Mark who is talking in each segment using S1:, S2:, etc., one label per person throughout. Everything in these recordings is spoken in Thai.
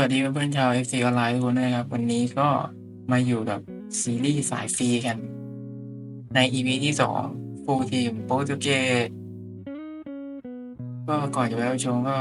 S1: วัสดีเพื่อนๆชาว FC ออนไลน์ทุกคนด้วยนะครับ วันนี้ก็มาอยู่กับซีรีส์สายฟรีกัน ใน EP ที่สองฟูลทีมโปรตุเกสก็ก่อนจะไปรับชมก็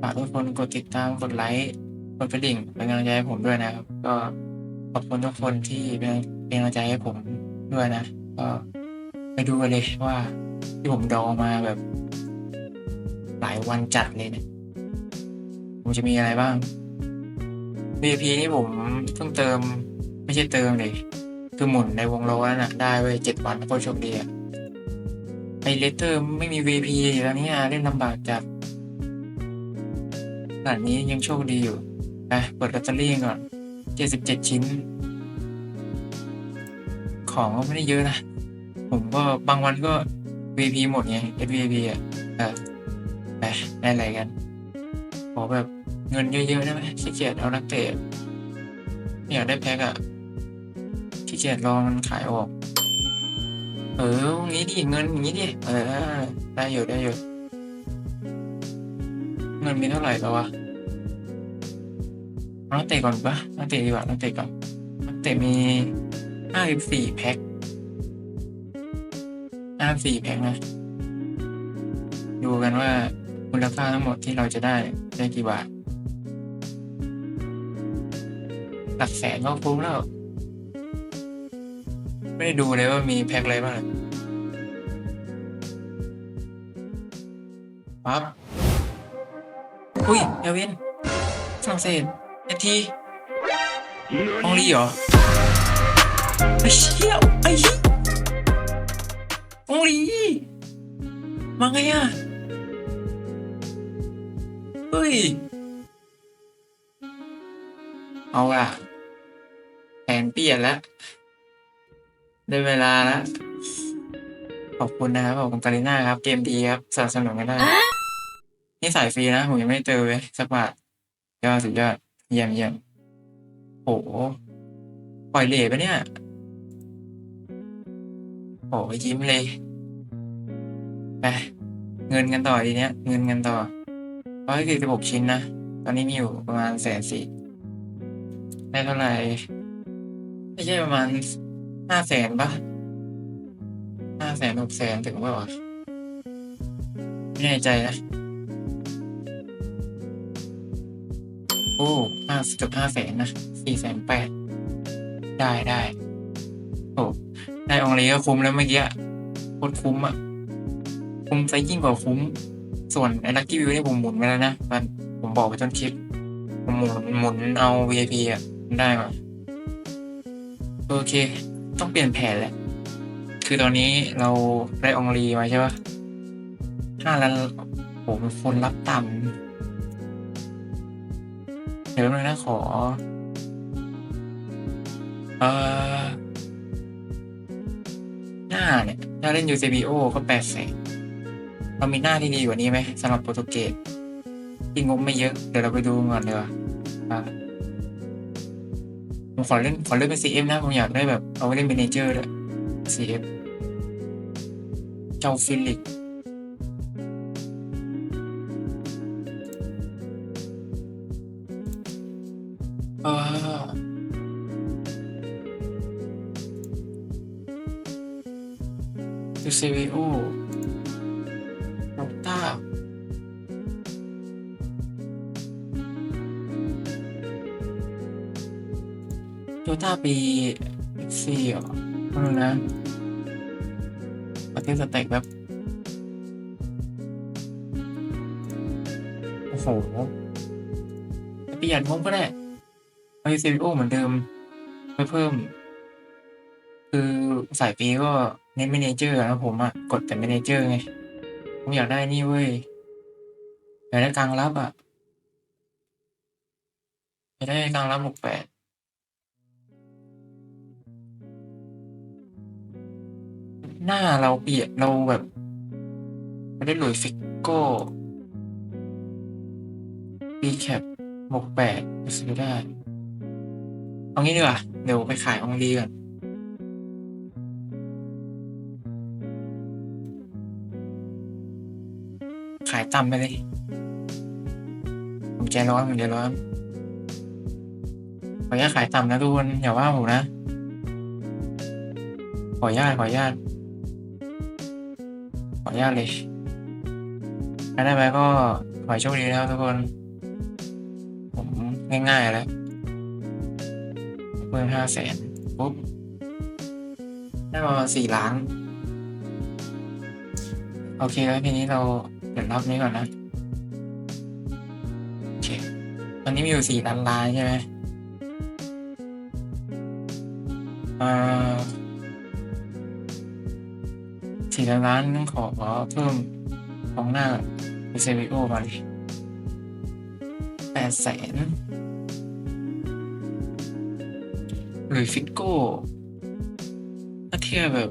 S1: ฝากทุกคนกดติดตามกดไลค์กดกระดิ่งเป็นกำลังใจให้ผมด้วยนะครับ ก็ขอบคุณทุกคนที่เป็นเป็นกำลังใจให้ผมด้วยนะ ก็ไปดูกันเลยว่าที่ผมดองมาแบบ หลายวันจัดเลยเนี่ยผมจะมีอะไรบ้าง V.P นี่ผมเพิ่งเติมไม่ใช่เติมเลยคือหมุนในวงล้อน่ะได้ไว้เจ็ดวันก็โชคดีอะไอเลเตอร์ไม่มี V.P แล้วเนี่ยเล่นลำบากจัดขนาดนี้ยังโชคดีอยู่ไปเปิดลอตเตอรี่ก่อนเจ็ดสิบเจ็ดชิ้น ของก็ไม่ได้เยอะนะ ผมก็บางวันก็ V.P หมดไง SVP อะเออไปได้อะไรกันขอแบบ เงินเยอะๆได้ไหมขี้เกียจเอานักเตะอยากได้แพ็กอะขี้เกียจรอมันขายออก เอองี้ดิเงินงี้ดิเออได้อยู่ได้อยู่เงินมีเท่าไหร่แล้ววะนักเตะก่อนปะนักเตะดีกว่านักเตะก่อนนักเตะมีห้าสิบสี่แพ็คห้าสี่แพ็คนะ ดูกันว่ามูลค่าทั้งหมดที่เราจะได้ได้กี่บาท หลักแสนก็คุ้มแล้ว ไม่ได้ดูเลยว่ามีแพ็คอะไรบ้างปั๊บอุ้ยเอลวินฝรั่งเศสเอทีฮองลีเหรอ ไอ้เชี่ยไอ้ฮองลีมาไงอะ เฮ้ย เอาล่ะ เปลี่ยนแล้ว ได้เวลาแล้ว ขอบคุณนะครับขอบคุณการิน่าครับ เกมดีครับสนับสนุนกันได้ นี่สายฟรีนะ ผมยังไม่เจอเลยสักบาทยอดสุดยอดเยี่ยมเยี่ยมโหปล่อยเหล่ปะเนี่ยโหยิ้มเลยไปเงินกันต่อทีเนี้ย เงินกันต่อร้อยสี่สิบหกชิ้นนะ ตอนนี้มีอยู่ประมาณแสนสี่ได้เท่าไหร่ ไม่ใช่ประมาณห้าแสนปะห้าแสนหกแสนถึงป่าวะไม่แน่ใจนะ โอ้ห้าเกือบห้าแสนนะสี่แสนแปดได้ได้โอ้ได้องลีก็คุ้มแล้วเมื่อกี้โคตรคุ้มอะคุ้มซะยิ่งกว่าคุ้ม ส่วนไอ้ลักกี้วิวนี่ผมหมุนไปแล้วนะมันผมบอกไปต้นคลิป ผมหมุนหมุนเอา VIP อะมันได้มา โอเค ต้องเปลี่ยนแผนแหละ คือตอนนี้เราได้องลีมาใช่ปะห้าล้านโหเป็นคนรับต่ำเดี๋ยวนึงนะขอ เออหน้าเนี่ยถ้าเล่น UCBO ก็แปดแสนเรามีหน้าที่ดีกว่านี้ไหมสำหรับโปรตุเกสที่งบไม่เยอะ เดี๋ยวเราไปดูก่อนดีกว่าอะ ผมขอเล่นขอเล่นเป็น CF นะผมอยากได้แบบเอาไว้เล่นเป็นเนเจอร์ด้วย CF เจ้าฟิลิกเออดูซีวีโอ ต้าปีสี่เหรอไม่รู้นะประเทศสเต็กแบบ โอ้โห เปลี่ยนงบก็ได้เอาซีรีโอเหมือนเดิมไม่เพิ่ม คือสายปีก็เน้นเมเนเจอร์นะผมอะกดแต่เมเนเจอร์ไง ผมอยากได้นี่เว้ย อยากได้กลางรับอะอยากได้กลางรับบวกแปด หน้าเราเปียนเราแบบไม่ได้หลุยฟิกโก้ปีแคปบวกแปดจะซื้อได้ เอางี้ดีกว่า เดี๋ยวไปขายองดีก่อนขายต่ำไปเลย ผมใจร้อนผมใจร้อนขออนุญาตขายต่ำนะทุกคนอย่าว่าผมนะ ขออนุญาตขออนุญาต ออนุญาตเลยใครได้ไปก็ขอให้โชคดีนะครับทุกคน ผมง่ายๆแล้วเพิ่มห้าแสนปุ๊บ ได้ประมาณสี่ล้าน โอเคแล้วทีนี้เราเดี๋ยวรับนี้ก่อนนะ โอเค ตอนนี้มีอยู่สี่ล้านลานใช่ไหมอ่า สี่ล้านล้านต้องขอเพิ่มของหน้าเซวิโอมาดิแปดแสนหรือฟิกโก้ถ้าเทียบแบบ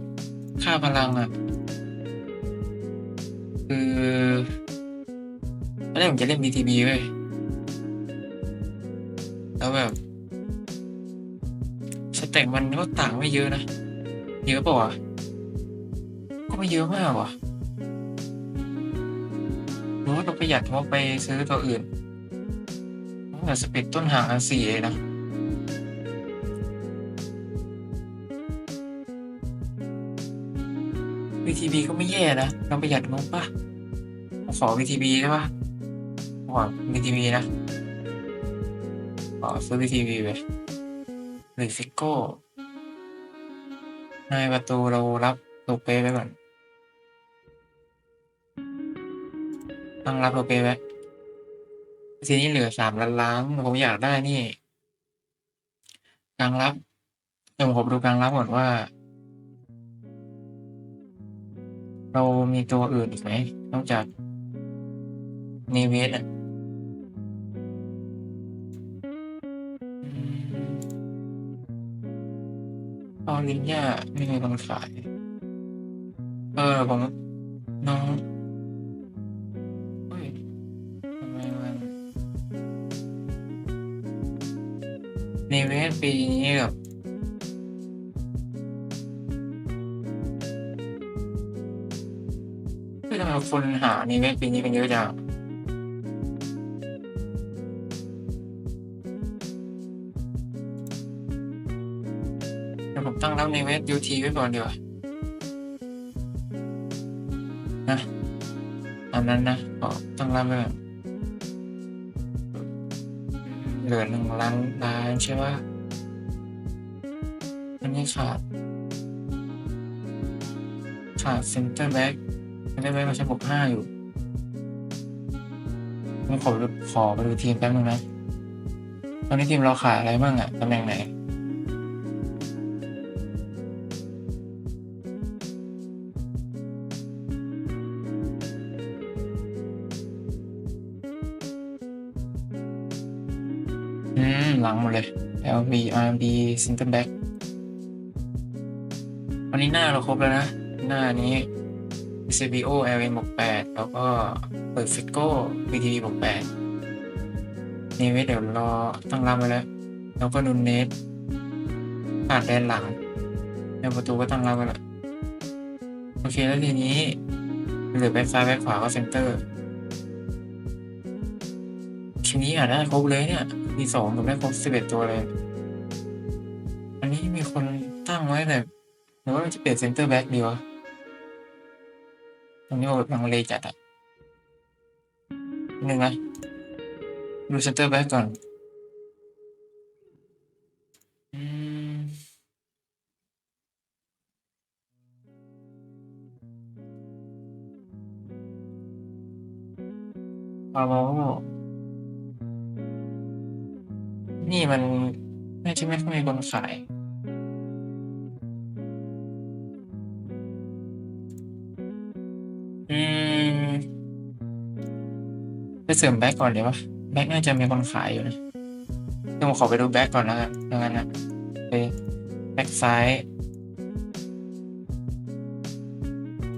S1: ค่าพลังอะคือตอนแรกผมจะเล่น BTB เว้ยแล้วแบบสเต็กมันก็ต่างไม่เยอะนะ เยอะเปล่าวะ ก็ไม่เยอะมากว่ะหรือว่าเราประหยัดงบไปซื้อตัวอื่นแต่สปีดต้นหางอันสี่เลยนะ VTB ก็ไม่แย่นะเราประหยัดงบปะขอ VTB ได้ปะขอ VTB นะขอซื้อ VTB ไปหรือฟิกโก้ในประตูเรารับโลเปไปก่อน ตั้งรับโลเปไว้ทีนี้เหลือสามล้านล้านผมอยากได้นี่กลางรับเดี๋ยวผมดูกลางรับก่อนว่า เรามีตัวอื่นอีกไหมนอกจากเนเวสอะออลินยาไม่มีคนขาย เออผมน้อง ปีนี้แบบเฮ้ยทำไมคนหานี่เว็บปีนี้เป็นเยอะจังเดี๋ยวผมตั้งรับในเว็บ UT ไว้ก่อนดีกว่านะตามนั้นนะขอตั้งรับไว้ก่อนเหลือหนึ่งล้านล้านใช่ปะอันนี้ ขาด ขาดเซ็นเตอร์แบ็กไม่ได้ไว้มาใช้บวกห้าอยู่ผมขอขอไปดูทีมแป๊บนึงนะตอนนี้ทีมเราขายอะไรบ้างอะตำแหน่งไหนอืมหลังหมดเลย LV RB Center Back วันนี้หน้าเราครบแล้วนะ หน้านี้ CBO LN บวกแปดแล้วก็เปิดฟิกโก้ VTV บวกแปดนี่ไว้เดี๋ยวรอตั้งรับไว้แล้ว แล้วก็นุนเนสผ่านแดนหลังในประตูก็ตั้งรับไว้แล้ว โอเคแล้วทีนี้เหลือแบ็คซ้ายแบ็คขวาก็เซนเตอร์ทีนี้อ่านได้ครบเลยเนี่ย มีสองผมได้ครบสิบเอ็ดตัวเลย อันนี้มีคนตั้งไว้แต่ รือว่าเราจะเปลี่ยนเซนเตอร์แบ็คดีวะ ตรงนี้แบบลังเลจัดอะหนึ่งนะดูเซนเตอร์แบ็กก่อนอืมเอานี่มันน่าจะไม่ค่อยมีคนขาย เสริมแบ็กก่อนเดี๋ยววะแบ็กน่าจะมีคนขายอยู่นะเดี๋ยวผมขอไปดูแบ็กก่อนแล้วกันดังนั้นนะไปแบ็กซ้าย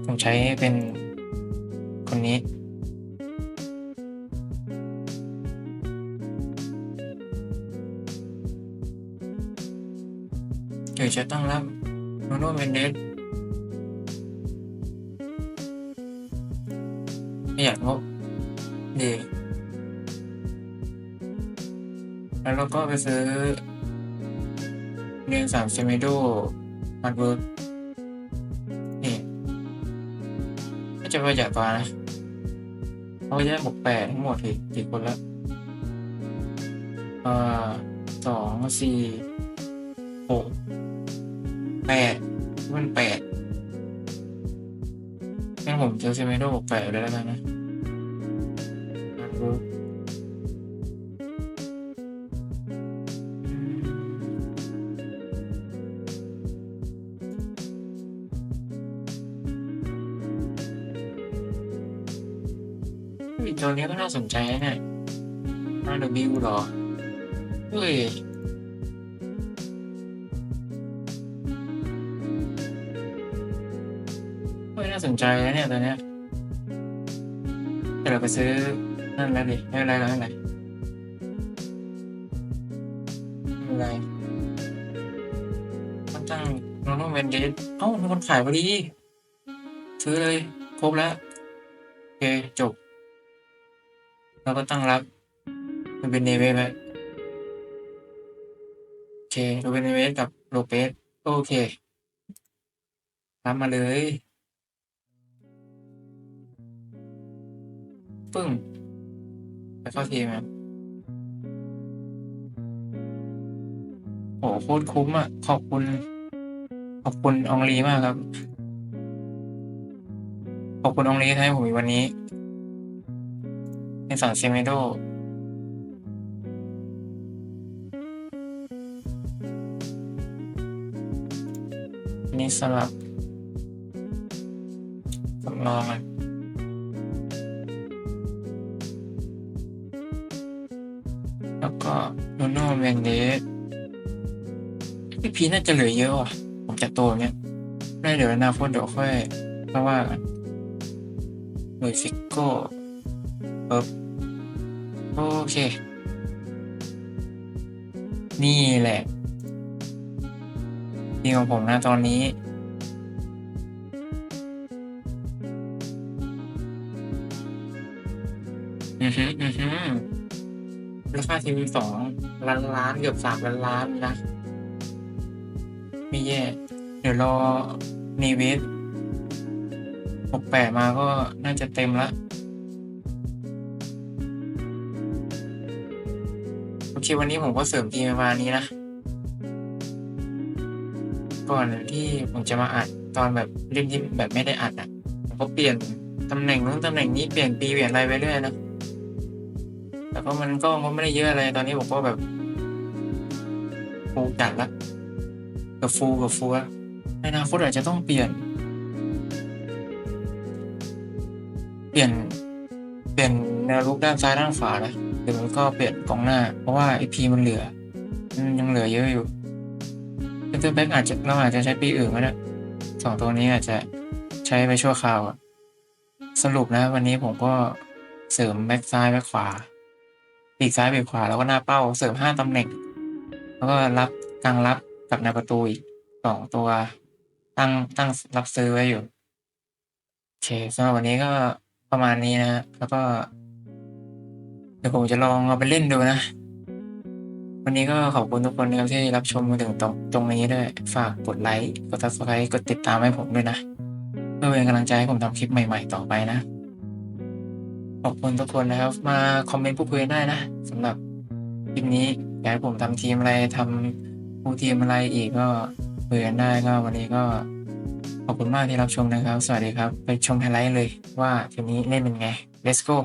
S1: ผมใช้เป็นคนนี้เดี๋ยวจะตั้งรับโนโนเวนเดสไม่อยากงบ ดีแล้วเราก็ไปซื้อเรียนสามเซมิโดฮาร์ดเวิร์กนี่ก็จะประหยัดกว่านะเขาจะได้บวกแปดทั้งหมดอีกกี่คนละเอ่อสองสี่หกแปดมันแปดงั้นผมจะเซมิโดบวกแปดเลยแล้วกันนะ ตัวนี้ก็น่าสนใจนะน่าดูบิวหรอ เฮ้ยเฮ้ยน่าสนใจนะเนี่ยตัวเนี้ยแต่เราไปซื้อนั่นแล้วดิไม่เป็นไรไม่เป็นไรไม่เป็นไรมันตั้งโนโนเวนเดสเอ้ามีคนขายพอดี ซื้อเลย ครบแล้ว โอเค จบ เราก็ตั้งรับมันเป็นเนเวสไว้โอเคเราเป็นเนเวสกับโลเปสโอเครับมาเลยปึ้งไปเข้าทีมครับโหโคตรคุ้มอะ ขอบคุณ ขอบคุณองลีมากครับ ขอบคุณอองลีที่ให้ผมมีวันนี้ ในสั่งเซเมโดนี่สลับสำรองแล้วก็โนโน่เมนเดสพี่พีน่าจะเหลือเยอะว่ะ ผมจะโตเนี่ยได้เดี๋ยวอนาคตเดี๋ยวค่อยเพราะว่ากันหน่วยฟิกโก้ปึ๊บ โอเค นี่แหละทีมของผมนะตอนนี้ อือฮึอือฮึราคาทีวีสองล้านล้านเกือบสามล้านล้านนะ ไม่แย่ เดี๋ยวรอเนเวสหกแปดมาก็น่าจะเต็มและ เควันนี้ผมก็เสริมทีมประมาณนี้นะ ก่อนที่ผมจะมาอัดตอนแบบเล่นที่แบบไม่ได้อัดอะผมก็เปลี่ยนตำแหน่งนู้นตำแหน่งนี้เปลี่ยนปีเปลี่ยนอะไรไปเรื่อยนะแต่ก็มันก็มันไม่ได้เยอะอะไรตอนนี้ผมก็แบบฟูจัดละกับฟูกับฟูลละในอนาคตอาจจะต้องเปลี่ยน เปลี่ยน เปลี่ยนแนวลุกด้านซ้ายด้านขวานะ รือก็เปลี่ยนกองหน้า เพราะว่าไอพีมันเหลือยังเหลือเยอะอยู่เซนเตอร์แบ็กอาจจะเราอาจจะใช้ปีอื่นก็ได้สองตัวนี้อาจจะใช้ไปชั่วคราวอะสรุปนะ วันนี้ผมก็เสริมแบ็กซ้ายแบ็กขวาปีกซ้ายปีกขวาแล้วก็หน้าเป้าเสริมห้าตำแหน่ง แล้วก็รับกลางรับกับในประตูอีกสองตัว ตั้งตั้งรับซื้อไว้อยู่โอเคสำหรับวันนี้ก็ประมาณนี้นะแล้วก็ เดี๋ยวผมจะลองเอาไปเล่นดูนะ วันนี้ก็ขอบคุณทุกคนนะครับที่รับชมมาถึงตรงตรงนี้ด้วย ฝากกดไลค์ กด subscribe กดติดตามให้ผมด้วยนะ เพื่อเป็นกำลังใจให้ผมทำคลิปใหม่ๆต่อไปนะ ขอบคุณทุกคนนะครับ มาคอมเมนต์พูดคุยได้นะสำหรับคลิปนี้อยากให้ผมทำทีมอะไรทำผู้ทีมอะไรอีกก็คุยกันได้ก็วันนี้ก็ขอบคุณมากที่รับชมนะครับ สวัสดีครับ ไปชมไฮไลท์เลยว่าทีมนี้เล่นเป็นไง let's go